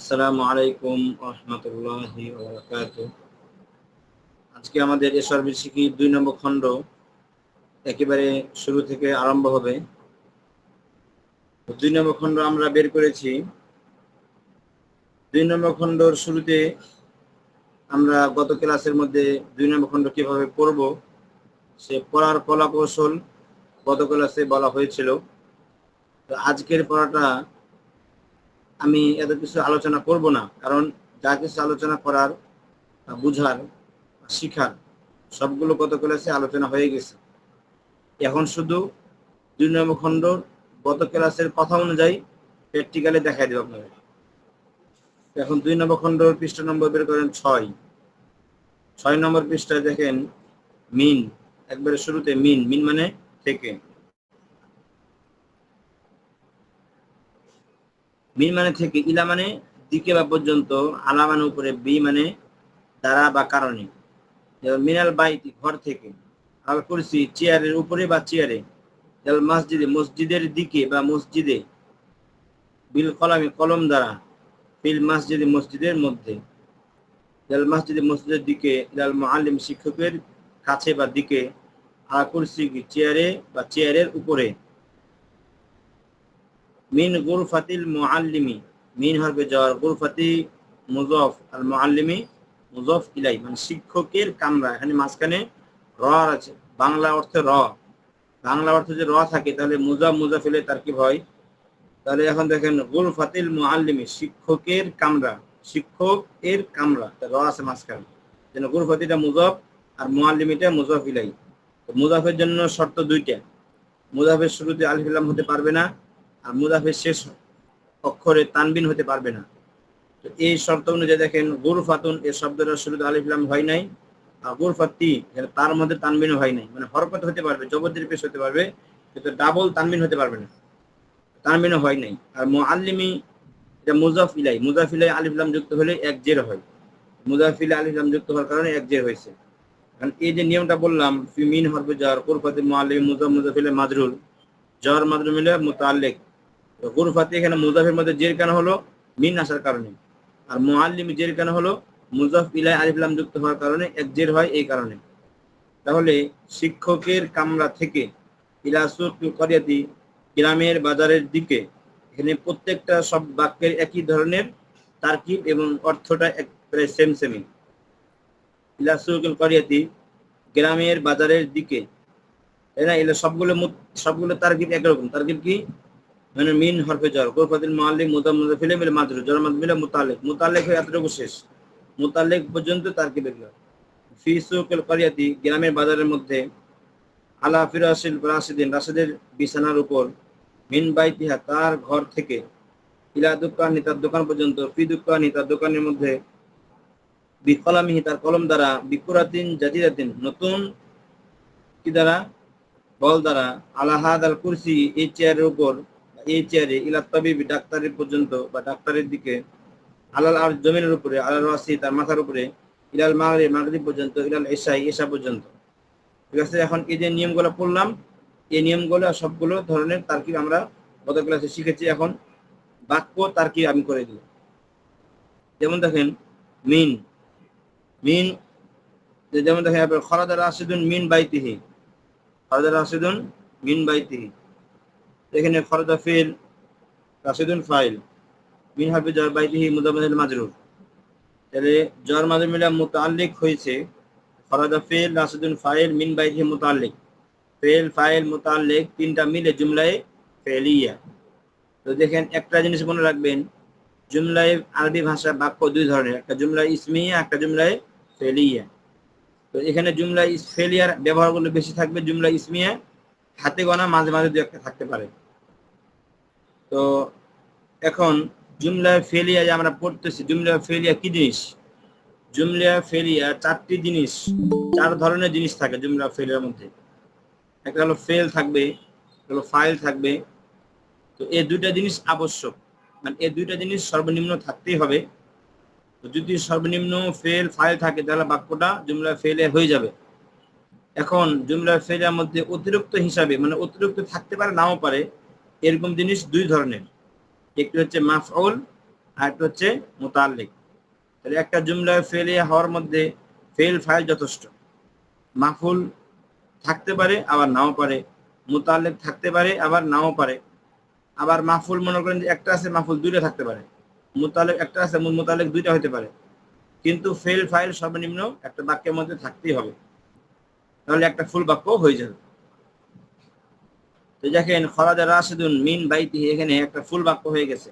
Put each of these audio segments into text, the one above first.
আসসালামু আলাইকুম রহমতুল্লাহি আজকে আমাদের এসর শিখি দুই নম্বর খণ্ড একেবারে শুরু থেকে আরম্ভ হবে। দুই নম্বর খণ্ড আমরা বের করেছি। দুই নম্বর খণ্ডর শুরুতে আমরা গত ক্লাসের মধ্যে দুই নম্বর খণ্ড কীভাবে পড়ব, সে পড়ার কলা কৌশল গত ক্লাসে বলা হয়েছিল। আজকের পড়াটা আমি এত কিছু আলোচনা করব না, কারণ যা কিছু আলোচনা করার বুঝার শিখার, সবগুলো গত ক্লাসে আলোচনা হয়ে গেছে। এখন শুধু দুই নম্বর খণ্ড গত ক্লাসের কথা অনুযায়ী প্র্যাকটিক্যালে দেখাই দেব আপনাদের। এখন দুই নম্বর খণ্ড পৃষ্ঠ নম্বর বের করেন ছয়। ছয় নম্বর পৃষ্ঠায় দেখেন মিন, একবারে শুরুতে মিন মিন মানে থেকে। মিন মানে থেকে ইলা মানে দিকে বা পর্যন্ত আলা মানে উপরে, বি মানে দ্বারা বা কারণে। মিনাল বাইতি, ঘর থেকে। আল কুরসি চেয়ারের উপরে বা চেয়ারে। মসজিদে, মসজিদের দিকে বা মসজিদে। বিল কলামে, কলম দ্বারা। বিল মসজিদে, মসজিদের মধ্যে। জাল মসজিদে, মসজিদের দিকে, ইলাল মুআল্লিম শিক্ষকের কাছে বা দিকে। আল কুরসি চেয়ারে বা চেয়ারের উপরে। মিন গুরফাতিল মুআল্লিমি। মিন হরফে জ্বর, গুরফাতি মুজফ আল মুআল্লিমি মুজফ ইলাই। মানে শিক্ষকের কামরা, এখানে মাঝখানে র আছে। বাংলা অর্থে র। বাংলা অর্থে যে র থাকে, তাহলে মুজাফ মুজাফ ইলাই তার কি হয়? তাহলে এখন দেখেন, গুরফাতিল মুআল্লিমি, শিক্ষকের কামরা শিক্ষক এর কামরা র আছে মাঝখানে। যেন গুরফাতিটা মুজফ আর মুআল্লিমিটা মুজফ ইলাই। মুজাফের জন্য শর্ত দুইটা। মুজাফের শুরুতে আলিফিলাম হতে পারবে না আর মুদাফের শেষ অক্ষরে তানবিন হতে পারবে না। তো এই শর্ত অনুযায়ী দেখেন, গুরফাতুন এই শব্দটা শুরুতে আলিফলাম হয় নাই, আর গুরফাতি তার মধ্যে তানবিন হয় নাই। মানে হরকত হতে পারবে জবরদের পেশ হতে পারবে, কিন্তু ডাবল তানবিন হতে পারবে না। তানবিনও হয় নাই। আর মুআল্লিমি, এটা মুজাফ ইলাই মুজাফ ইলাই আলিফলাম যুক্ত হলে এক জের হয়। মুজাফ ইলাই আলিফলাম যুক্ত হওয়ার কারণে এক জের হয়েছে। কারণ এই যে নিয়মটা বললাম ফিমিন হরফে জার কুরফাতি মুআল্লিমি, মুজাফ মুজাফ ইলাই মাজরুল জ্বর মাদ্রুল মিলে মুতাল্লিক গুরফাতি এখানে মুজাফের মধ্যে জের কেন হলো, মিন আসার কারণে। আর মুআল্লিম জের কেন হলো, মুজাফ ইলাই আলিফলাম যুক্ত হওয়ার কারণে এক জের হয় এই কারণে। তাহলে শিক্ষকের কামরা থেকে ইলাসুক করিয়াতি গ্রামের বাজারের দিকে এখানে প্রত্যেকটা সব বাক্যের একই ধরনের তারকিব এবং অর্থটা এক প্রায় সেম সেমই ইলাসুক করিয়াতি গ্রামের বাজারের দিকে, তাই না? এগুলো সবগুলো সবগুলো তারকিব একরকম। তারকিব কি? মানে মিন হরফে জ্বর। গোফাতিল মালিক মুদাম মুদাফিলে মিলে মাদরু জ্বর মাদমিলে মুতালেক মুতালেক হয়ে এতটুকু শেষ। মুতালেক পর্যন্ত তারকিব এগুলো ফি সুকুল করিয়াতি, গ্রামের বাজারের মধ্যে আলা ফিরাসিল রাশিদিন, রাশিদের বিছানার উপর মিন বাই বাইতিহা, তার ঘর থেকে ইলা দোকান তার দোকান পর্যন্ত, ফি দোকান তার দোকানের মধ্যে বিকলামিহি তার কলম দ্বারা বিকুরাতিন জাতিরাতিন নতুন কি দ্বারা? বল দ্বারা আলাহাদ আল কুরসি, এই চেয়ারের উপর এই চেয়ারে ইলা তবিব ডাক্তারের পর্যন্ত বা ডাক্তারের দিকে আলাল আর জমিনের উপরে, আলাল রাসি তার মাথার উপরে, ইলাল মাগরি মাগরি পর্যন্ত, ইলাল এশাই এশা পর্যন্ত। ঠিক আছে? এখন এই যে নিয়মগুলো পড়লাম, এই নিয়মগুলো সবগুলো ধরনের তারকিব আমরা গত ক্লাসে শিখেছি। এখন বাক্য তারকিব আমি করে দিই যেমন দেখেন, মিন মিন যেমন দেখেন খরাদার রাশিদুন মিন বাইতিহি খরদা রাশিদুন মিন বাইতিহি। এখানে খরদা ফিল, রাশিদুন ফাইল, মিন হাফি জর বাইতিহি মুদাবাদিল মাজরুর। তাহলে জর মাজরুর মিলা মুতাল্লিক হয়েছে খরদা ফিল, রাশিদুন ফাইল, মিন বাইতিহি মুতাল্লিক ফেল, ফাইল মুতাল্লিক তিনটা মিলে জুমলায় ফেলিয়া। তো দেখেন, একটা জিনিস মনে রাখবেন, জুমলায় আরবি ভাষা বাক্য দুই ধরনের, একটা জুমলায় ইসমিয়া, একটা জুমলায় ফেলিয়া। তো এখানে জুমলা ফেলিয়ার ব্যবহারগুলো বেশি থাকবে, জুমলা ইসমিয়া, হাতে গোনা মাঝে মাঝে দু একটা থাকতে পারে। তো এখন জুমলা ফেলিয়া যে আমরা পড়তেছি, জুমলা ফেলিয়া কি জিনিস? জুমলা ফেলিয়া চারটি জিনিস, চার ধরনের জিনিস থাকে জুমলা ফেলিয়ার মধ্যে। একটা হলো ফেল থাকবে হলো ফাইল থাকবে। তো এই দুইটা জিনিস আবশ্যক। মানে এই দুইটা জিনিস সর্বনিম্ন থাকতেই হবে। যদি সর্বনিম্ন ফেল ফাইল থাকে, তাহলে বাক্যটা জুমলা ফেলে হয়ে যাবে। এখন জুমলা ফেলের মধ্যে অতিরিক্ত হিসাবে মানে অতিরিক্ত থাকতে পারে, নাও পারে এরকম জিনিস দুই ধরনের। একটি হচ্ছে মাফউল, আর একটা হচ্ছে মুতাল্লিক। তাহলে একটা জুমলায় ফেলে হওয়ার মধ্যে ফেল, ফাইল যথেষ্ট। মাফুল থাকতে পারে, আবার নাও পারে। মুতাল্লিক থাকতে পারে, আবার নাও পারে। আবার মাফুল মনে করেন একটা আছে মাফুল দুইটা থাকতে পারে। মুতালেক একটা আছে মুতালেক দুইটা হতে পারে। কিন্তু ফেল, ফাইল সর্বনিম্ন একটা বাক্যের মধ্যে থাকতেই হবে। তাহলে একটা ফুল বাক্য হয়ে যাবে। তো দেখেন খরাজা রাশিদুন মিন বাইতি, এখানে একটা ফুল বাক্য হয়ে গেছে।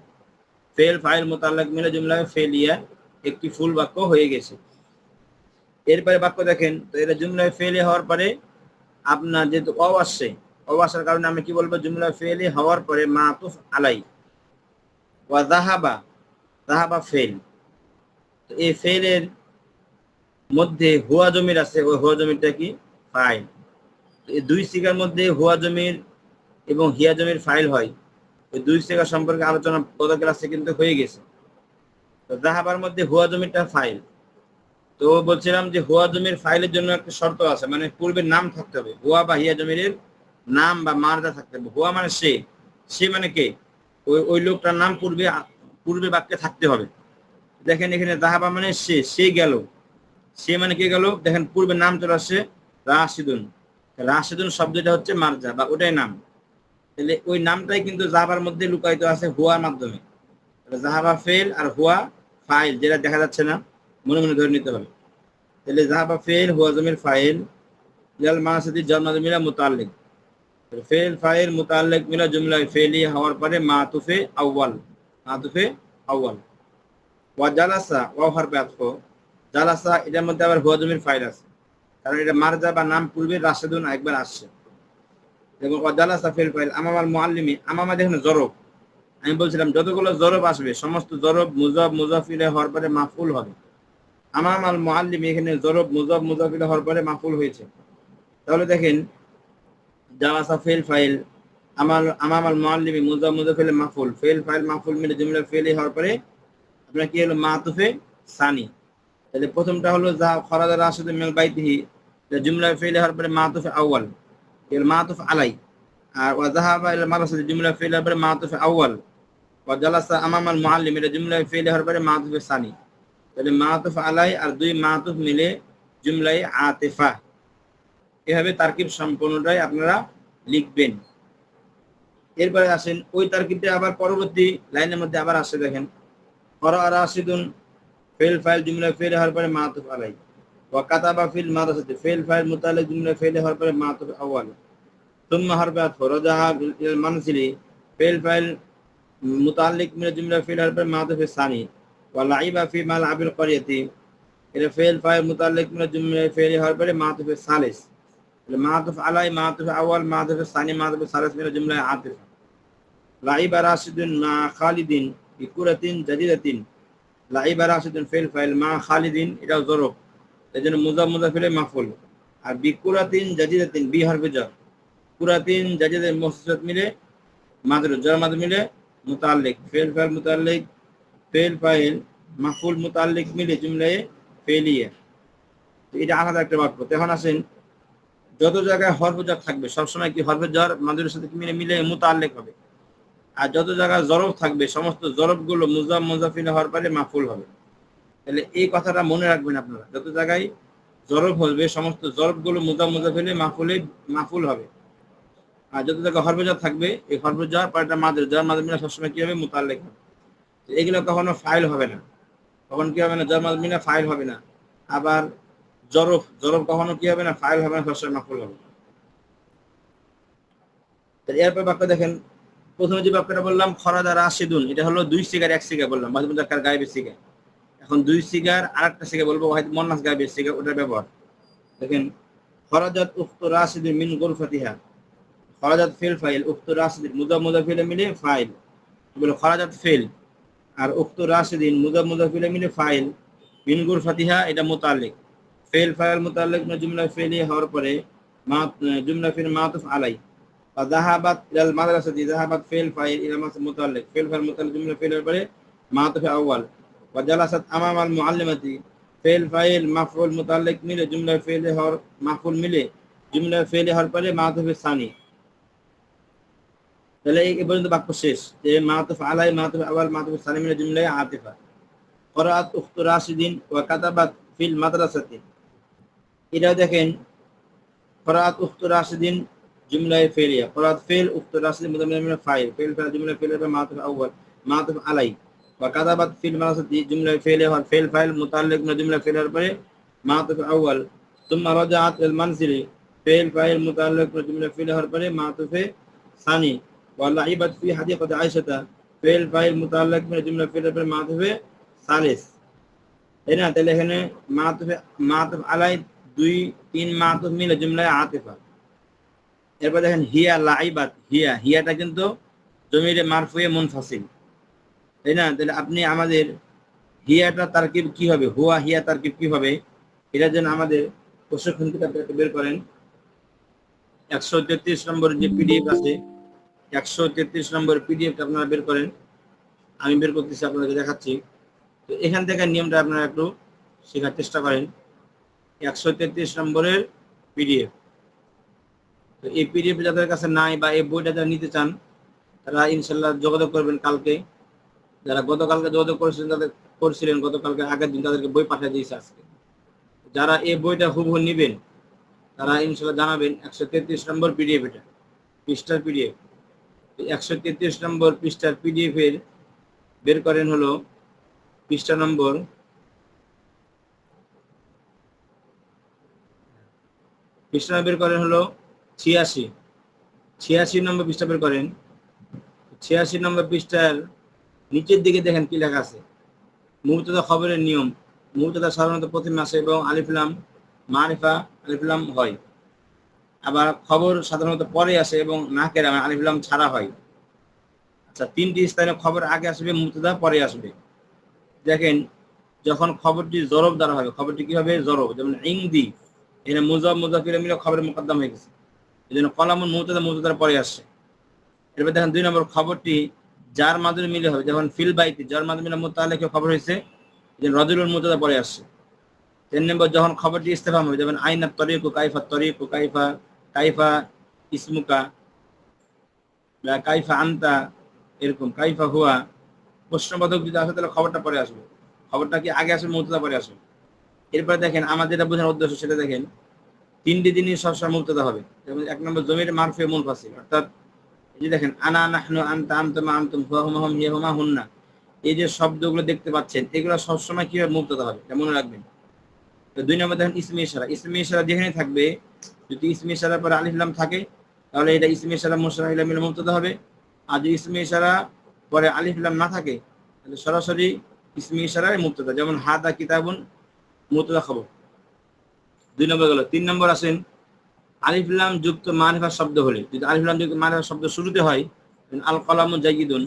ফেল, ফাইল, মোতাল্লাক, মিলে জুমলায় ফেলিয়া একটি ফুল বাক্য হয়ে গেছে। এরপরে বাক্য দেখেন, তো এটা জুমলায় ফেলে হওয়ার পরে আপনার যেহেতু অ আসছে, অ কারণে আমি কি বলব, জুমলায় ফেলে হওয়ার পরে মাতুফ আলাই। ওয়া জাহাবা জাহাবা ফেল। তো এই ফেলের মধ্যে হুয়া জমির আছে, ওই হুয়া জমিরটা কি? ফাইল। এই দুই সিগার মধ্যে হুয়া জমির এবং হিয়া জমির ফাইল হয়। ওই দুই সিগা সম্পর্কে আলোচনা গত ক্লাসে কিন্তু হয়ে গেছে। তো জাহাবার মধ্যে হুয়া জমিটা ফাইল তো বলছিলাম যে হুয়া জমির ফাইলের জন্য একটা শর্ত আছে মানে পূর্বের নাম থাকতে হবে। হুয়া বা হিয়া জমির নাম বা মারদা থাকতে হবে। হুয়া মানে সে। সে মানে কে? ওই ওই লোকটার নাম পূর্বে পূর্বে বাক্যে থাকতে হবে। দেখেন এখানে জাহাবা মানে সে সে গেল। সে মানে কে গেল? দেখেন পূর্বে নাম চলে আসছে রাশিদুন। রাশিদুন শব্দটা হচ্ছে মারজা বা ওটাই নাম। তাহলে ওই নামটাই কিন্তু জাহাবার মধ্যে লুকায়িত আছে হুয়ার মাধ্যমে। জাহাবা ফেল আর হুয়া ফাইল, যেটা দেখা যাচ্ছে না, মনে মনে ধরে নিতে হবে। তাহলে জাহাবা ফেল, হুয়া জমির ফাইল জাল মাসাদি জন্মাজমিলা মুতাল্লিক। ফেল, ফাইল, মুতাল্লিক মিলা জুমলা ফেলি হওয়ার পরে মা মাতুফে আউয়াল মাতুফে আউয়াল। ওয়া জালাসা, ওয়া হারফে আতফ জালাসা, এটার মধ্যে আবার হুয়া জমির ফাইল আছে। কারণ এটা মারজা বা নাম পূর্বে রাশেদুন একবার আসছে। এবং ওয়া জালাসা ফেল ফাইল আমামাল মুআল্লিমি আমামা দেখেন জরব। আমি বলছিলাম, যতগুলো জরব আসবে, সমস্ত জরব মুজাব মুজাফিলে হওয়ার পরে মাফুল হবে। আমামাল মুআল্লিমি, এখানে জরব মুজাব মুজাফিলে হওয়ার পরে মাফুল হয়েছে। তাহলে দেখেন জালাসা ফেল ফাইল আমার আমামাল মুআল্লিমি মুজাব মুজাফিলে মাফুল। ফেল ফাইল, মাফুল মিলে জুমলা ফেলে হওয়ার পরে আপনার কি হলো? মাতুফে সানি। তাহলে প্রথমটা হলো যা খরাদা রাশিদ মিল বাইতিহি জুমলা ফেলে হওয়ার পরে মাতুফে আউয়াল। এর মাতুফ আলাই আর ওয়া যাহাবা ইলা মাদ্রাসাতি জুমলা হওয়ার পরে মাতুফে আউয়াল জালাসা আমামাল মুআল্লিম এটা জুমলা ফেলে হওয়ার পরে মাতুফে সানি তাহলে মাতুফ আলাই আর দুই মিলে জুমলাই আতিফা এভাবে তারকিব সম্পূর্ণটাই আপনারা লিখবেন। এরপরে আসেন, ওই তারকিবটা আবার পরবর্তী লাইনের মধ্যে আবার আসে দেখেন। ফেল ফাইল জুমলা ফেল হওয়ার পরে মাতুফ আলাই ওয়া কাতাবা ফিল মাদ্রাসাতি ফেল ফাইল মুতাল্লিক জুমলা ফেল হওয়ার পরে মাতুফ আউয়াল ثم حرفات فرجها الى المنزل فعل فاعل متعلق من الجمله فعل حرف معطوف الثاني ولعب في ملعب القريه الى فعل فاعل متعلق من الجمله فعل حرف معطوف الثالث المعطوف على معطوف اول معطوف الثاني معطوف الثالث من الجمله عاطفه لعب راشد مع خالد بكرة جديدة لعب راشد فعل فاعل مع خالد الى এই জন্য মুজাফ মোজা ফেলে মাফুল আর বি কুরাতিন জাজিদাতিন, বি হরফে জর কুরাতিন জাজিদের মসজিদ মিলে, মাদুর জর মাদ মিলে, মুতাল্লিক, ফেল ফাইল মুতাল্লিক, ফেল ফাইল মাহফুল মুতাল্লিক মিলে জুমলায় ফেলিয়ে। এটা আলাদা একটা বাক্য। এখন আসেন, যত জায়গায় হরফ থাকবে, সবসময় কি হরফ জ্বর মাদুরের সাথে মিলে? মিলে মুতাল্লিক হবে। আর যত জায়গায় জরফ থাকবে, সমস্ত জরবগুলো মুজাম মুজাফিনে হওয়ার পরে মাহফুল হবে। তাহলে এই কথাটা মনে রাখবেন আপনারা। যত জায়গায় জরব হবে সমস্ত জরবগুলো মুজাম মুজাফিলে মাফুলে মাফুল হবে। আর যত জায়গায় হরফজার থাকবে, এই হরফজার পাল্টা মাদের যার মাদের মিনা সবসময় কি হবে? মুতাল্লিক হবে। এগুলো কখনো ফাইল হবে না। কখন কি হবে না? যার মাদের মিনা ফাইল হবে না। আবার জরফ জরফ কখনো কি হবে না? ফাইল হবে না, সবসময় মাফুল হবে। এরপর বাক্য দেখেন, প্রথমে যে বাক্যটা বললাম খরাদা রাশিদুন, এটা হলো দুই সিগার এক সিগা বললাম। মাঝে মধ্যে গায়েবের সিগা এখন দুই সিগার আর একটা সিগা বলবো হয়তো মন্নাস গায়েবের সিগা ওটার ব্যবহার দেখেন খরাজাত উক্ত রাশিদুন মিন গোরফাতিহা খরাজাত ফেল ফাইল উক্ত রাশিদিন মুদা মুদা ফেলে মিলে ফাইল বলে খরাজাত ফেল আর উক্ত রাশিদিন মুদা মুদা ফেলে মিলে ফাইল মিন গোরফাতিহা এটা মোতালেক ফেল ফাইল মোতালেক জুমলা ফেলে হওয়ার পরে মা জুমলা ফেল মাতুফ আলাই فذهبت الى المدرسه ذهبت فعل فاعل الى متعلق فعل فاعل متعلق جمله فعل البره معطوف اول وجلست امام المعلمه فعل فاعل مفعول متعلق মিলে জুমলা فعل হর মাফউল মিলে জুমলা فعل হর পরে معطوف ثاني তাহলে এই পর্যন্ত বাক্য শেষ যে মাতুফ আলাই মাতুফ আওয়াল মাতুফ সালিমের জুমলায় আতিফা করাত উখত রাশিদিন ওয়া কাতাবাত ফিল মাদ্রাসাতি এটাও দেখেন করাত উখত রাশিদিন জুমলায় ফেলিয়া করাত ফেল উখত রাশিদিন মুদামিন ফাইল ফেল ফেল জুমলায় ফেলিয়া মাতুফ আউয়াল মাতুফ আলাই বা কাদাবাদ ফিল মাসদি জুমলা ফেল হল ফেল ফাইল মুতাল্লিক না জুমলা ফেলের পরে মাতুফ আউয়াল। তুম্মা রাজাআত ইল মানসিলি ফেল ফাইল মুতাল্লিক না ফেল হওয়ার পরে মাতুফে সানি। ওয়া লাইবাত ফি হাদিকাত আয়েশাতা। ফেল ফাইল মুতাল্লিক না জুমলা ফেলের পরে মাতুফে সালিস। তাই না? তাহলে এখানে মাতুফে মাতুফ আলাই দুই, তিন মিলে এরপর দেখেন, হিয়া লাইবাত। হিয়া হিয়াটা কিন্তু জমিরে মারফুয়ে মুনফাসিল। তাই না? তাহলে আপনি আমাদের হিয়াটা তারকিব কি হবে হুয়া হিয়া তারকিব কি হবে এটার জন্য আমাদের প্রশিক্ষণ কিতাবটা একটু বের করেন। একশো তেত্রিশ নম্বর যে পিডিএফ আছে, একশো তেত্রিশ নম্বর পিডিএফটা আপনারা বের করেন। আমি বের করতেছি, আপনাদেরকে দেখাচ্ছি। তো এখান থেকে নিয়মটা আপনারা একটু শেখার চেষ্টা করেন। একশো তেত্রিশ নম্বরের পিডিএফ। তো এই পিডিএফ যাদের কাছে নাই বা এই বইটা যারা নিতে চান, তারা ইনশাল্লাহ যোগাযোগ করবেন কালকে। যারা গতকালকে যোগাযোগ করেছিলেন তাদের করছিলেন, গতকালকে আগের দিন তাদেরকে বই পাঠিয়ে দিয়েছে আজকে। যারা এই বইটা হুবহু নেবেন, তারা ইনশাল্লাহ জানাবেন একশো তেত্রিশ নম্বর পিডিএফ এটা, পৃষ্ঠার পিডিএফ একশো তেত্রিশ নম্বর পৃষ্ঠার পিডিএফ এর বের করেন হলো পৃষ্ঠা নম্বর পৃষ্ঠা বের করেন হলো ছিয়াশি। ছিয়াশি নম্বর পৃষ্ঠা বের করেন। ছিয়াশি নম্বর পৃষ্ঠার নিচের দিকে দেখেন কি লেখা আছে? মুহূর্তদা খবরের নিয়ম। মুহূর্তদা সাধারণত প্রথমে আসে এবং আলিফুলাম মারিফা আলিফুলাম হয়। আবার খবর সাধারণত পরে আসে এবং নাকেরা আলিফুলাম ছাড়া হয়। আচ্ছা তিনটি স্থানে খবর আগে আসবে মুহূর্তদা পরে আসবে। দেখেন, যখন খবরটি জরব দ্বারা হবে, খবরটি কি হবে জরব? যেমন ইংদি, এখানে মুজব মুজাফির মিলে খবরের মোকদ্দম হয়ে গেছে। এই জন্য কলামুন মুহূর্তদা মুহূর্তদার পরে আসছে। এরপর দেখেন দুই নম্বর খবরটি যার মাধ্যমে মিলে হবে। যেমন ফিল বাইতে, যার মাধ্যমে মোতালেকে খবর হয়েছে যে রজুলুল মুতদা পরে আসছে। তিন নম্বর, যখন খবরটি ইস্তেফাম হবে, যেমন আইনা তরিকু কাইফা তরিকু কাইফা কাইফা ইসমুকা বা কাইফা আন্তা এরকম, কাইফা হুয়া। প্রশ্নবোধক যদি আসে, তাহলে খবরটা পরে আসবে। খবরটা কি আগে আসবে মুতদা পরে আসবে? এরপর দেখেন, আমার যেটা বোঝার উদ্দেশ্য সেটা দেখেন, তিনটি দিনই সবসময় মুক্তদা হবে। এক নম্বর, জমির মারফে মূল ফাসিল অর্থাৎ যে দেখেন, আনা নাহনু আনতা আনতুমা আনতুম হুয়া হুমা হুম হিয়া হুমা হুন্না। এই যে শব্দগুলো দেখতে পাচ্ছেন, এগুলো সবসময় কীভাবে মুক্তদা হবে? এটা মনে রাখবেন। তো দুই নম্বর দেখেন, ইসমি ইশারা। ইসমি ইশারা যেখানে থাকবে, যদি ইসমি ইশারার পরে আলিফ লাম থাকে, তাহলে এটা ইসমি ইশারা মুশারা ইলা মিলে মুক্তদা হবে। আর যদি ইসমি ইশারা পরে আলিফ লাম না থাকে, তাহলে সরাসরি ইসমি ইশারায় মুক্তদা যেমন, হাদা কিতাবুন মুক্তদা খবর দুই নম্বর গেল। তিন নম্বর আসেন আলিফলাম যুক্ত মারিফা শব্দ হলে। যদি আলিফলাম যুক্ত মারিফা শব্দ শুরুতে হয় আল কলাম জাইদুন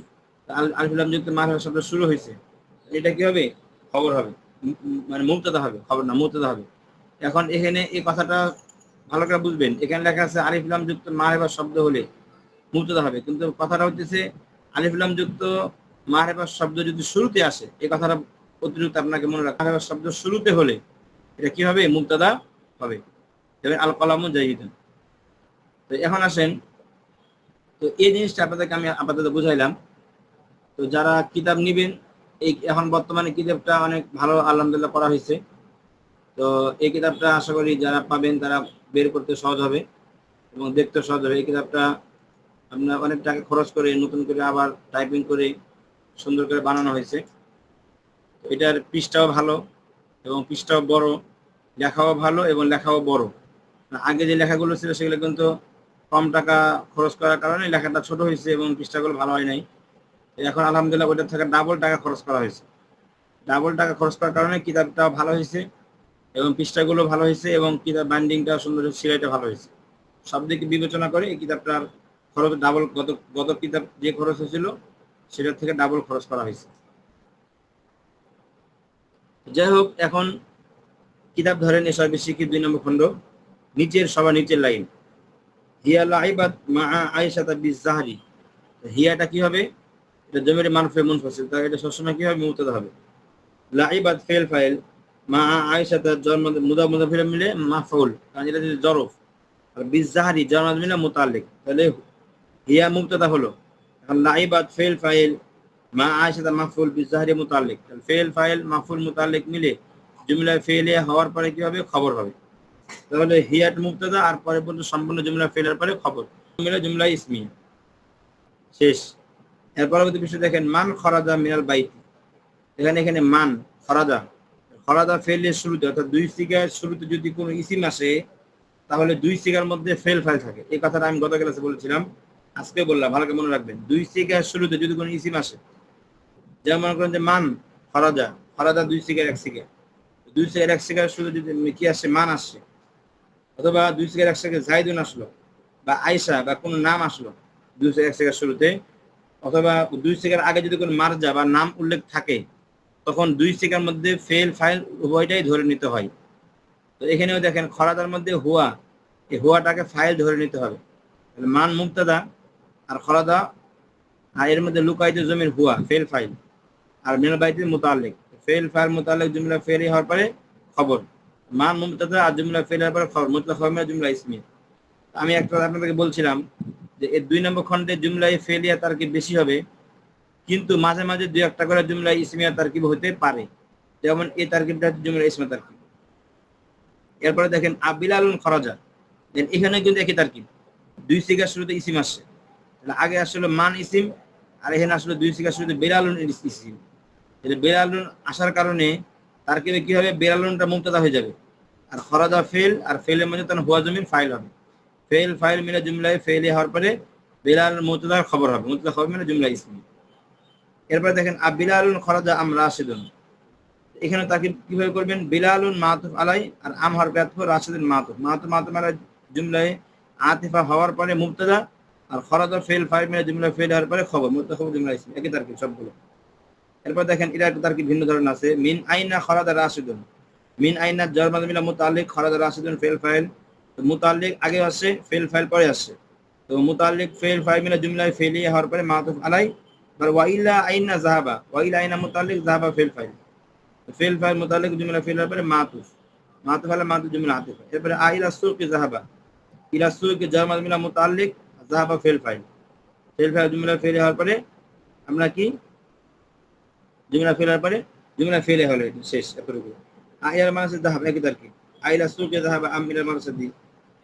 আলিফলাম যুক্ত মারিফা শব্দ শুরু হয়েছে। এটা কি হবে? খবর হবে। মানে মুক্তদা হবে। খবর না মুক্তদা হবে। এখন এখানে এই কথাটা ভালো করে বুঝবেন। এখানে লেখা আছে আলিফলাম যুক্ত মারিফা শব্দ হলে মুক্তদা হবে। কিন্তু কথাটা হচ্ছে আলিফলাম যুক্ত মারিফা শব্দ যদি শুরুতে আসে, এই কথাটা অতিরিক্ত আপনাকে মনে রাখা শব্দ শুরুতে হলে এটা কি হবে? মুক্তদা হবে। যেমন আল কলামু জাহিদুন তো এখন আসেন, তো এই জিনিসটা আপনাদেরকে আমি আপাতত বুঝাইলাম। তো যারা কিতাব নিবেন, এই এখন বর্তমানে কিতাবটা অনেক ভালো, আলহামদুলিল্লাহ করা হয়েছে। তো এই কিতাবটা আশা করি যারা পাবেন, তারা বের করতে সহজ হবে এবং দেখতে সহজ হবে। এই কিতাবটা আপনার অনেক টাকা খরচ করে নতুন করে আবার টাইপিং করে সুন্দর করে বানানো হয়েছে। এটার পৃষ্ঠাও ভালো এবং পৃষ্ঠাও বড়, লেখাও ভালো এবং লেখাও বড়। আগে যে লেখাগুলো ছিল সেগুলো কিন্তু কম টাকা খরচ করার কারণে লেখাটা ছোট হয়েছে এবং পৃষ্ঠাগুলো ভালো হয় নাই। এখন আলহামদুলিল্লাহ ওইটার থেকে ডাবল টাকা খরচ করা হয়েছে। ডাবল টাকা খরচ করার কারণে কিতাবটা ভালো হয়েছে এবং পৃষ্ঠাগুলো ভালো হয়েছে এবং কিতাব বাইন্ডিংটা সুন্দর সিলাইটা ভালো হয়েছে। সব দিকে বিবেচনা করে এই কিতাবটার খরচ ডাবল গত গত কিতাব যে খরচ হয়েছিল, সেটার থেকে ডাবল খরচ করা হয়েছে। যাই হোক, এখন কিতাব ধরেন এসব বেশি কি দুই নম্বর খণ্ড। নিচের সবার নিচের লাইন। হিয়া লাইবাত মা আয়েশা বিজাহারি। হিয়াটা কি হবে? এটা জমির মানফে মুনফাসিল তাই এটা সবসময় কি হবে? মুক্তদা হবে। লাইবাত ফেল ফাইল মা আয়েশা তার জন্ম, মুদা মুদাফির মিলে মাফউল, কারণ এটা যদি জরফ। আর বিজাহারি, জন্ম মিলে মুতাল্লিক। তাহলে হিয়া মুক্তদা হলো। এখন লাইবাত ফেল ফাইল মা আয়সাদা মাহফুল বিজাহারি মুতাল্লিক। ফেল ফাইল মাহফুল মুতাল্লিক মিলে জুমলা ফেলে হওয়ার পরে কি হবে? খবর হবে। তাহলে হিয়াট মুক্তদা আর পরে পর্যন্ত সম্পূর্ণ জুমলা ফেলার পরে খবর। মিলে জুমলা ইসমিয়া। শেষ। এর পরবর্তী বিষয় দেখেন, মান খরাজা মিনাল বাইতি। এখানে এখানে মান, খরাজা। খরাজা ফেলের শুরুতে, অর্থাৎ দুই সিগার শুরুতে যদি কোনো ইসিম আসে, তাহলে দুই সিগার মধ্যে ফেল ফাইল থাকে। এই কথাটা আমি গত ক্লাসে বলেছিলাম, আজকে বললাম, ভালো করে মনে রাখবেন। দুই সিগার শুরুতে যদি কোনো ইসিম আসে, যেমন মনে করেন যে মান, খরাজা খরাজা দুই সিগার এক সিগার দুই সিগার এক সিগার শুরু যদি কি আসে, মান আসছে অথবা দুই সিগার এক সিগার জাইদুন আসলো, বা আয়সা বা কোনো নাম আসলো, দুই সিগার এক সিগার শুরুতে, অথবা দুই সিগার আগে যদি কোনো মার্জা বা নাম উল্লেখ থাকে, তখন দুই সিগার মধ্যে ফেল ফাইল উভয়টাই ধরে নিতে হয়। তো এখানেও দেখেন, খরাদার মধ্যে হুয়া, এই হুয়াটাকে ফাইল ধরে নিতে হবে। মান মুক্তাদা আর খরাদা, আর এর মধ্যে লুকাইতে জমির হুয়া, ফেল ফাইল। আর মিনাল বাইতে মোতালেক ফেল ফাইল মোতালেক জুমলা ফেল হওয়ার পরে খবর। মান মুক্তাদা আর জুমলা ফেল পরে খবর মুতলা খবর জুমলা ইসমি আমি একটা আপনাদেরকে বলছিলাম যে এই দুই নম্বর খণ্ডে জুমলাই ফেলিয়া তার কি বেশি হবে? কিন্তু মাঝে মাঝে দুই একটা করে জুমলা ইসমিয়া তারকিব হতে পারে? যেমন এই তারকিবটা জুমলা, ইসমিয়া তারকিব এরপরে দেখেন আবিলালুন খরাজা। দেন এখানে কিন্তু একই তারকিব দুই সিগার শুরুতে ইসিম আসছে। তাহলে আগে আসলে মান ইসিম, আর এখানে আসলে দুই সিগার শুরুতে বেলালুন ইসিম। তাহলে বেলালুন আসার কারণে তারকিবে কি হবে বেলালুনটা মুক্তদা হয়ে যাবে? আর খরাজা ফেল আর ফেলের মধ্যে তখন হুয়া জমিন ফাইল হবে। ফেল ফাইল মিলে জুমলায় ফেলে হওয়ার পরে বেলাল মুতদার খবর হবে। মুতদা খবর মানে জুমলা ইসমি এরপরে দেখেন আবিলালুন খরাজা আম রাশিদুন। এখানে তাকে কীভাবে করবেন? বিলালুন মাতুফ আলাই, আর আম হর ব্যাথ রাশিদুন মাতুফ। মাতুফ মাতুফ আলাই জুমলায় আতিফা হওয়ার পরে মুক্তদা আর খরাজা ফেল ফাইল মিলে জুমলা ফেল হওয়ার পরে খবর। মুতদা খবর জুমলা ইসমি একই তারকিব সবগুলো। এরপর দেখেন, এটা একটা তারকিব ভিন্ন ধরনের আছে। মিন আইনা খরাজা রাশিদুন। মিন আইনা জরমাদ মিলা মুতালিক খরাজা রাশিদুন ফেল ফাইল। তো মুতাল্লিক আগে আসছে ফেল ফাইল পরে আসছে তো মুতাল্লিক ফেল ফাইল মিলে জুমলায় ফেলি হওয়ার পরে মাতুফ আলাই। আর ওয়াইলা আইনা জাহাবা ওয়াইলা আইনা মুতাল্লিক জাহাবা ফেল ফাইল। ফেল ফাইল মুতাল্লিক জুমলা ফেল পরে মাতুফ। মাতুফ আলা মাতুফ জুমলা আতিফ এরপরে আইলা সুকি জাহাবা ইলা সুকি জাহাবা মিলা মুতাল্লিক জাহাবা ফেল ফাইল। ফেল ফাইল জুমলা ফেল হওয়ার পরে আমরা কি জুমলা ফেল হওয়ার পরে জুমলা ফেলে হলো শেষ এতটুকু আইলার মানুষের জাহাবা একই তার কি আইলা সুকি জাহাবা আমিলার মানুষের দিক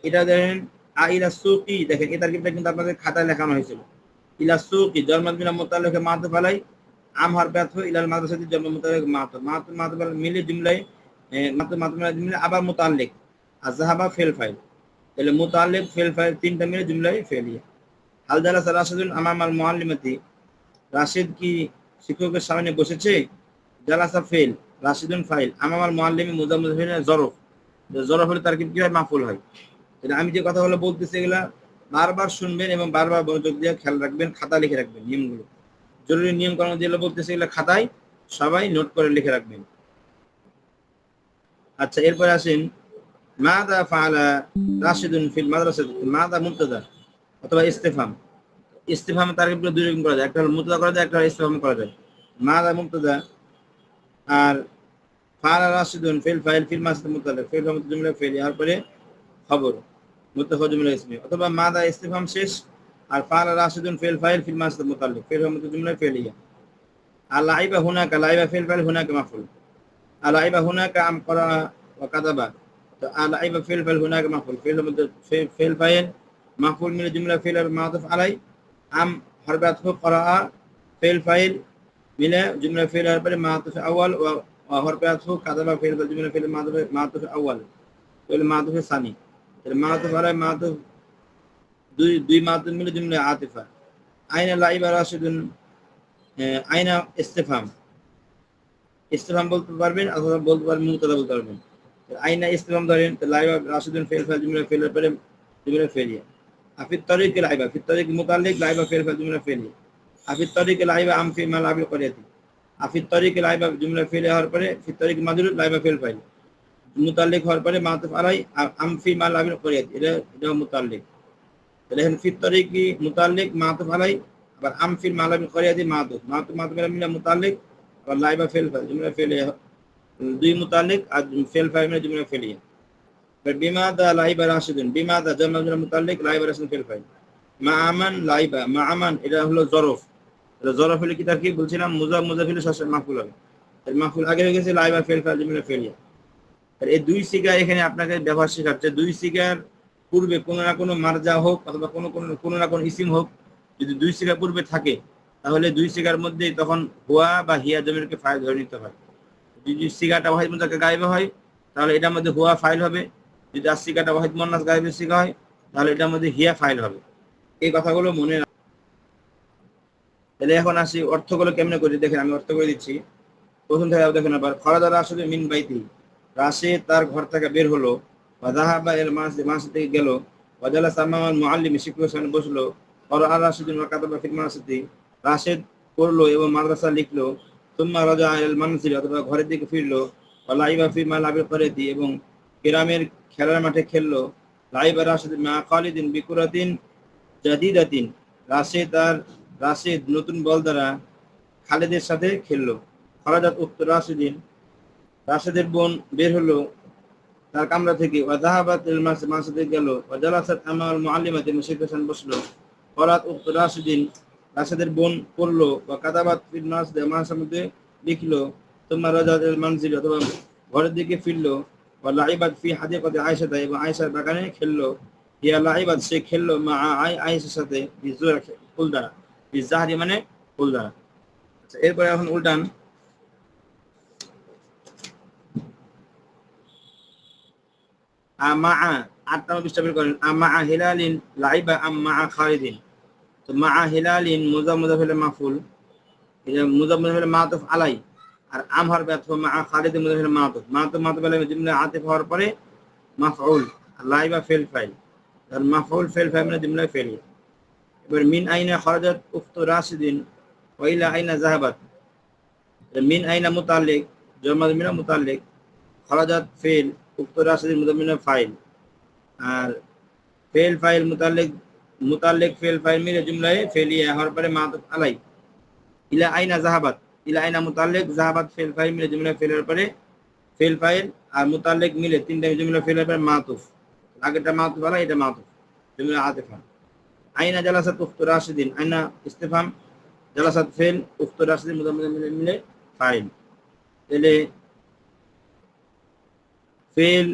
এটা দেখেন আইলা সুকি দেখেন, এই তারকিবটা কিন্তু আপনাদের খাতায় লেখানো হয়েছিল। ইলা সুকি জন্মাদ বিনা মোতালেকে মাহাতো ফালাই, আম হার ব্যর্থ, ইলাল মাদ্রাসাতি জন্ম মোতালেক মাহাতো মাহাতো মাহাতো মিলে জুমলাই মাহাতো মাহাতো মিলে আবার মোতাল্লেক আর জাহাবা ফেল ফাইল। তাহলে মোতাল্লেক ফেল ফাইল তিনটা মিলে জুমলাই ফেলিয়া। হাল জালাসা রাশিদুল আমাম আল মুআল্লিমাতি রাশিদ কি শিক্ষকের সামনে বসেছে জালাসা ফেল রাশিদুন ফাইল আমাম আল মুআল্লিমি মুজাম্মিল জরফ। জরফ হলে তার কি হয় মাফুল হয়? তাহলে আমি যে কথাগুলো বলতেছি এগুলা বারবার শুনবেন এবং বারবার মনোযোগ দিয়ে খেয়াল রাখবেন, খাতা লিখে রাখবেন নিয়মগুলো। জরুরি নিয়ম কারণ যেগুলো বলতেছে এগুলো খাতায় সবাই নোট করে লিখে রাখবেন। আচ্ছা এরপরে আসেন, মাদা ফাআলা রাশিদুন ফিল মাদ্রাসা মাদা মুবতাদা অথবা ইস্তেফাম। ইস্তেফাম তারকিবগুলো দুই রকম করা যায়। একটা হলো মুবতাদা করা যায়, একটা হলো ইস্তেফাম করা যায়। মাদা মুবতাদা আর ফাআলা রাশিদুন ফিল ফাইল ফিল মাসদ মুতাল্লিক ফিল জুমলা ফিল এর পরে খবর মুত্তাফা জুমলা ইসমি। অথবা মাদা ইস্তিফাম শেষ আর ফাআলা রাশিদুন ফিল ফাইল ফিল মাসদ মুতাল্লিক ফিল জুমলা ফিলিয়া আর লাইবা হুনাকা, লাইবা ফিল ফাইল হুনাকা মাফুল। আর লাইবা হুনাকা আম করা ওয়া কাদাবা। তো আর লাইবা ফিল ফাইল হুনাকা মাফুল। ফিল ফিল ফাইল মাফুল মিলে জুমলা ফিল আর মাতুফ আলাই। আম হরবাত করা ফিল ফাইল মিলে জুমলা ফিল আর পরে মাতুফ আউয়াল ওয়া হরবাত কাদাবা ফিল জুমলা ফিল মাতুফ মাতুফ আউয়াল। তাহলে মাতুফে সানি। তাহলে মাতুফ আলাই মাতুফ দুই দুই মাতুফ মিলে জুমলা আতিফা। আইনা লাইবা রাশিদুন আইনা ইস্তেফাম। ইস্তেফাম বলতে পারবেন অথবা বলতে পারবেন মুতাদা বলতে পারবেন। আইনা ইস্তেফাম ধরেন লাইবা রাশিদুন ফেল ফেল জুমলা ফেল পরে জুমলা ফেলিয়া লাইবা ফিত তরিক মুতাল্লিক, লাইবা ফেল ফেল জুমলা ফেলিয়া আফিত তরিক লাইবা আম ফি মাল আবি করিয়াতি আফিত তরিক লাইবা জুমলা ফেলে হওয়ার পরে তরিক মাজরুর লাইবা ফেল ফাইল মুতাল্লিক হওয়ার পরে মাতুফ আলাই আমফি মাল আবিন করিয়াত এটা এটা মুতাল্লিক। তাহলে এখানে তরিকি মুতাল্লিক মাতুফ আলাই আবার আমফিল মাল আবিন করিয়াতি মাতুফ মাতুফ মাতুফ মিলা মুতাল্লিক, আবার লাইবা ফেল ফাইল জুমলা ফেলে দুই মুতাল্লিক আর ফেল ফাইল মিলা জুমলা ফেলিয়া বিমাদা লাইবা রাশিদুন বিমাদা জমা জুমলা মুতাল্লিক লাইবা রাশিদুন ফেল ফাইল মা আমান লাইবা মা আমান এটা হলো জরফ। জরফ হলে কি তার কি বলছিলাম? মুজা মুজা ফেলে সবসময় মাহফুল হবে। এর মাহফুল আগে হয়ে গেছে, লাইবা ফেল ফেল জমিলে আর এই দুই সিগা এখানে আপনাকে ব্যবহার শেখাচ্ছে। দুই সিগার পূর্বে কোনো না কোনো মার্জা হোক অথবা কোনো কোনো কোনো না কোনো ইসিম হোক, যদি দুই সিগা পূর্বে থাকে, তাহলে দুই সিগার মধ্যে তখন হুয়া বা হিয়া জমিরকে ফাইল ধরে নিতে হয়। যদি সিগাটা মুজাকে গায়েবে হয়, তাহলে এটার মধ্যে হুয়া ফাইল হবে। যদি আর সিগাটা ওয়াহিদ মন্নাস গায়েবে সিগা হয়, তাহলে এটার মধ্যে হিয়া ফাইল হবে। এই কথাগুলো মনে তাহলে এখন আসি, অর্থগুলো কেমনে করি? দেখেন, আমি অর্থ করে দিচ্ছি। প্রথম থেকে দেখেন আবার, খরাদার আসলে মিন বাইতি। রাশে তার ঘর থেকে বের হলো ওয়াদাহাবা এর মাস মাস থেকে গেল শিক্ষক সামনে বসল আর রাশিদুন ওয়াকাতাবা ফিল মাসিদি। রাশেদ এবং মাদ্রাসা লিখলো তুম্মা রাজা আল মানসিল অথবা ঘরের দিকে ফিরলো লাইবা ফি মা লাভের করেতি এবং গ্রামের খেলার মাঠে খেললো। লাইবা রাশেদ মা খালিদিন বিকুরাতিন জাদিদাতিন। রাশেদ আর রাশেদ নতুন বল দ্বারা খালেদের সাথে খেললো। খরাজাত উক্ত রাশিদিন, রাশেদের বোন বের হলো তার কামরা থেকে। ওয়াজাহাবাত মাস মাসিদে গেল। ওয়াজালাসাত আমাল মুআল্লিমাতি মুশরিক হাসান বসল। ফরাত উক্ত রাশিদিন, রাশেদের বোন পড়ল। বা কাতাবাত ফিল মাস মাসের মধ্যে লিখলো তোমার রাজাত মানজিল অথবা ঘরের দিকে ফিরলো। বা লাইবাত ফি হাদিকাতি আয়েশা এবং আয়েশার বাগানে খেললো। ইয়া লাইবাত, সে খেললো মা আই আয়েশার সাথে ফুল দ্বারা বিজাহারি মানে ফুল দ্বারা আচ্ছা এরপরে এখন উল্টান। আমা আট নম্বর পৃষ্ঠা করেন। আমা হিলালিন লাইবা আম্মা খালিদিন। তো মা হিলালিন মুজা মুজা ফেলে মাফুল। এটা মুজা মুজা ফেলে মাতুফ আলাই। আর আম হওয়ার ব্যর্থ মা খালিদিন মুজা ফেলে মাতুফ মাতুফ মাতুফ আলাই জিমলা আতিফ হওয়ার পরে মাফউল, আর লাইবা ফেল ফাইল। আর মাফউল, ফেল ফাইল মানে জিমলা ফেল। এবার মিন আইনা খরাজাত উক্ত রাশিদিন ওয়াইলা আইনা জাহাবাত মিন আইনা মুতাল্লিক জমা মিনা মুতাল্লিক, খরাজাত ফেল উক্ত রাশিদিন মুদামিনা ফাইল। আর ফেল ফাইল মুতাল্লিক মুতাল্লিক ফেল ফাইল মিলে জুমলায় ফেলিয়া হওয়ার পরে মাতুফ আলাই। ইলা আইনা জাহাবাত ইলা আইনা মুতাল্লিক, জাহাবাত, ফেল ফাইল মিলে জুমলায় ফেলের পরে ফেল ফাইল আর মুতাল্লিক মিলে তিনটা জুমলা ফেলের পরে মাতুফ। আগেরটা মাতুফ আলাই এটা মাতুফ। জুমলা আতিফা আইনা জালাসাত উক্ত রাশিদিন, আইনা ইস্তেফাম। জালাসাত ফেল উক্ত রাশিদিন মুদামিনা মিলে মিলে ফাইল। তাহলে ফেল,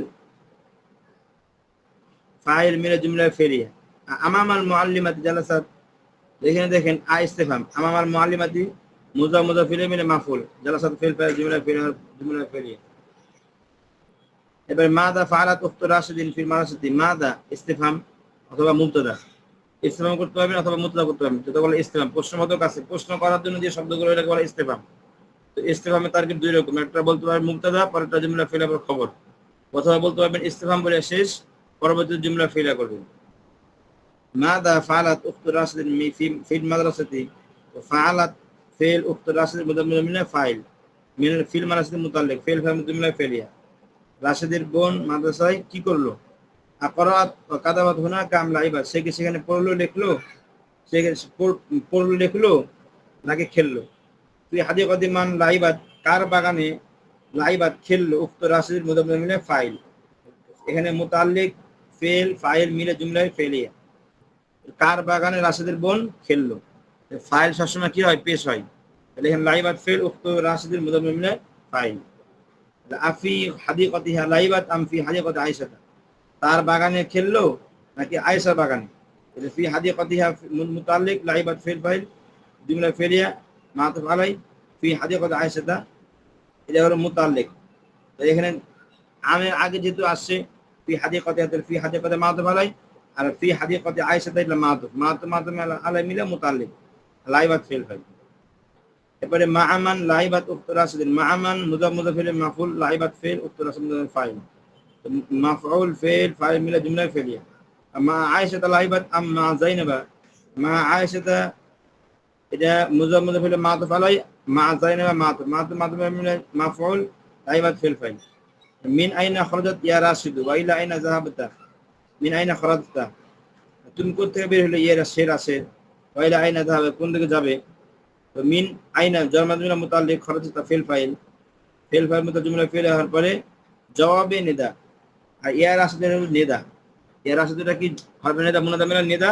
ফাইল মিলে জুমলা ফেলিয়া আমামাল মুআল্লিমাতি জালাসাত, এখানে দেখেন আ ইস্তেফাম। আমামাল মুআল্লিমাতি মুজা মুজা ফিলে মিলে মাফুল জালাসাত ফিল ফাইল জুমলা ফিল জুমলা ফিল এবার মাদা ফালাত উক্ত রাশিদিন ফিল মারাসিদি মাদা ইস্তিফহাম অথবা মুবতাদা। ইস্তেফাম করতে হবে অথবা মুতলা করতে হবে যেটা বলে ইস্তেফাম। প্রশ্নবোধক আছে। প্রশ্ন করার জন্য যে শব্দগুলো, এটাকে বলে ইস্তেফাম। তো ইস্তেফামে তার দুই রকম। একটা বলতে পারবেন মুক্তাদা পরেরটা জুমলা ফিল ফিলা খবর। অথবা বলতে পারবেন ইস্তেফাম বলে শেষ, পরবর্তীতে জুমলা ফিলা করবেন। মাদা ফালাত উক্ত রাশিদিন ফি ফিল মাদ্রাসাতি ফালাত فعل أخت راشد مضمن من فاعل من في المدرسة متعلق فعل فعل مضمن فعليا রাশেদের বোন মাদ্রাসায় কি করলো আকরাত কাদাবাত হোনা কাম লাইবা সে কি সেখানে পড়লো লিখলো সে পড়লো লিখলো নাকি খেললো তুই হাদি কদিমান লাইবাত কার বাগানে লাইবাত খেললো উক্ত রাশেদের মুদাম্মিন মিলে ফাইল এখানে মুতাল্লিক ফেল ফাইল মিলে জুমলায় ফেলিয়া কার বাগানে রাশেদের বোন খেললো ফাইল সবসময় কি হয় পেশ হয় এখানে লাইবাত ফেল উক্ত রাশেদের মুদাম্মিন মিলে ফাইল আফি হাদিকতিহা লাইবাত আম ফি হাদিকতি আয়েশাতা? তার বাগানে খেললো নাকি আয়েশার বাগানে? তাহলে ফি হাদিকতিহা মুতাল্লিক লাইবাত ফিল ফাইল জুমলা ফেলিয়া মাতুফ আলাই ফি হাদিকতি আয়েশাতা, এটা হলো মুতাল্লিক। তো এখানে আগে যেহেতু আসছে, ফি হাদিকতি ফি হাদিকতি মাতুফ আলাই আর ফি হাদিকতি আয়েশাতা এটা মাতুফ মাতুফ মাতুফ আলাই মিলে মুতাল্লিক, লাইবাত ফিল ফাইল। এরপরে মাআমান লাইবাত উক্ত রাশিদিন মাআমান মুজাফ মুজাফিল মাফুল লাইবাত ফেল উক্ত রাশিদিন ফাইল। মাফউল ফেল ফাইল মিলে জুমলা ফেলিয়া। মা আয়েশা লাইবাত আম মা জাইনাবা। মা আয়েশা এটা মুজাফ মুজাফিল মাতুফ আলাই মা জাইনাবা মাতুফ মাতুফ মাতুফ মিলে মাফউল লাইবাত ফেল ফাইল। মিন আইনা খরজাত ইয়া রাশিদু, ওয়া ইলা আইনা যাহাবতা। মিন আইনা খরজাতা। তুমি কোথা থেকে বের হলে ইয়া রাশেদ? ওয়া ইলা আইনা যাহাবে, কোন দিকে যাবে? মিন আইনা জন্মাদিনা মুতাল্লিক খরচ ফেল ফাইল ফেল ফাইল মতো জুমলা ফেল হওয়ার পরে জবাবে নেদা। আর ইয়ার আসলে নেদা। ইয়ার আসলেটা কি হবে নেদা? মুনাদা মেলা নেদা।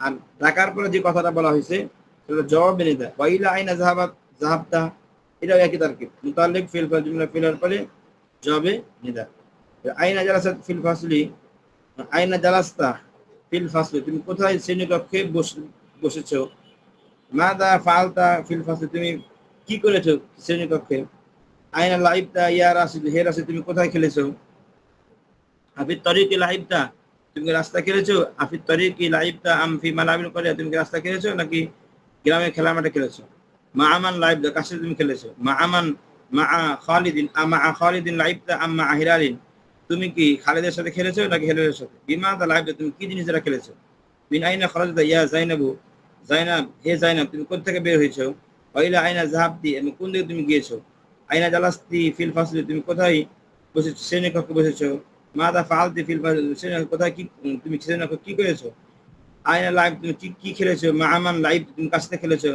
আর ডাকার পরে যে কথাটা বলা হয়েছে, সেটা জবাব নেদা। ওয়াইলা আইনা জাহাবাত জাহাবতা এটাও একই তারকিব। মুতাল্লিক ফিল ফাল জুমলা ফিলার পরে জবাবে নেদা। আইনা জালাসাত ফিল ফাসলি আইনা জালাস্তা ফিল ফাসলি তুমি কোথায় শ্রেণীকক্ষে বসে বসেছো? মাদা, ফালতা, ফিল তুমি কি করেছ শ্রেণীকক্ষে? আইনা লাইবতা ইয়া রাশিদ হে রাশিদ তুমি কোথায় খেলেছো? আফির তরিকে লাইবতা তুমি রাস্তা খেলেছো? আফির তরিকি লাইবতা আম ফি মালাবিন করে তুমি রাস্তা খেলেছো নাকি গ্রামে খেলা মাঠে খেলেছো? মা আমান লাইবদা সাথে তুমি খেলেছো? মা আমান, মা খালিদিন আমা খালিদিন লাইবতা আম মা হিলালিন তুমি কি খালিদের সাথে খেলেছো নাকি হেলালের সাথে? বিমা দা লাইবদা তুমি কি জিনিস খেলেছো? বিন আইনা খরজদা ইয়া জাইনাবু? জাইনাব, হে জাইনাব, তুমি কোথা থেকে বের হয়েছো? ওয়াইলা আইনা জাহাবতি, এবং কোন দিকে তুমি গিয়েছো? আইনা জালাস্তি ফিল ফাসলি, তুমি কোথায় বসেছো? শ্রেণি কক্ষে বসেছো। মাদা ফালতি ফিল ফাসলি শ্রেণি কোথায় কি, তুমি শ্রেণি কক্ষে কি করেছ? আইনা লাইভ তুমি কি কি খেলেছো? মা আমান লাইভ তুমি কার সাথে খেলেছো?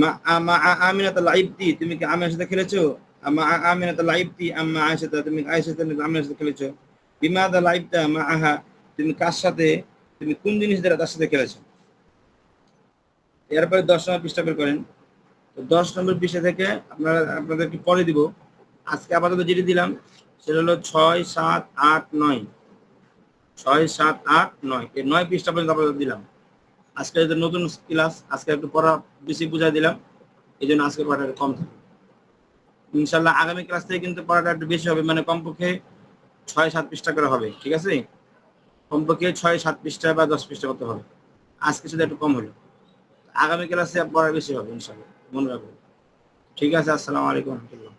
মা আমিনাতা তুমি কি আমিনার সাথে খেলেছো? মা আমিনাতা আম্মা আয়েশাতা, তুমি আয়েশার সাথে আমিনার সাথে খেলেছো। বিমাদা লাইবতা মা আহা, তুমি কার সাথে, তুমি কোন জিনিস দ্বারা তার সাথে খেলেছো? এরপরে দশ নম্বর পৃষ্ঠা বের করেন। তো দশ নম্বর পৃষ্ঠা থেকে আপনারা, আপনাদেরকে পরে দিব। আজকে আপাতত যেটি দিলাম, সেটা হলো ছয় সাত আট নয়। ছয় সাত আট নয়। এই নয় পৃষ্ঠা পর্যন্ত আপাতত দিলাম। আজকে যদি নতুন ক্লাস, আজকে একটু পড়া বেশি বুঝাই দিলাম। এই জন্য আজকে পড়াটা কম থাকে ইনশাল্লাহ আগামী ক্লাস থেকে কিন্তু পড়াটা একটু বেশি হবে মানে কমপক্ষে ছয় সাত পৃষ্ঠা করে হবে, ঠিক আছে? কমপক্ষে ছয় সাত পৃষ্ঠা বা দশ পৃষ্ঠা করতে হবে। আজকে শুধু একটু কম হলো। আগামী ক্লাসে পড়ার বেশি হবে ইনশাল্লাহ। মনে রাখবেন। ঠিক আছে আসসালামু আলাইকুম রহমতুল্লাহ।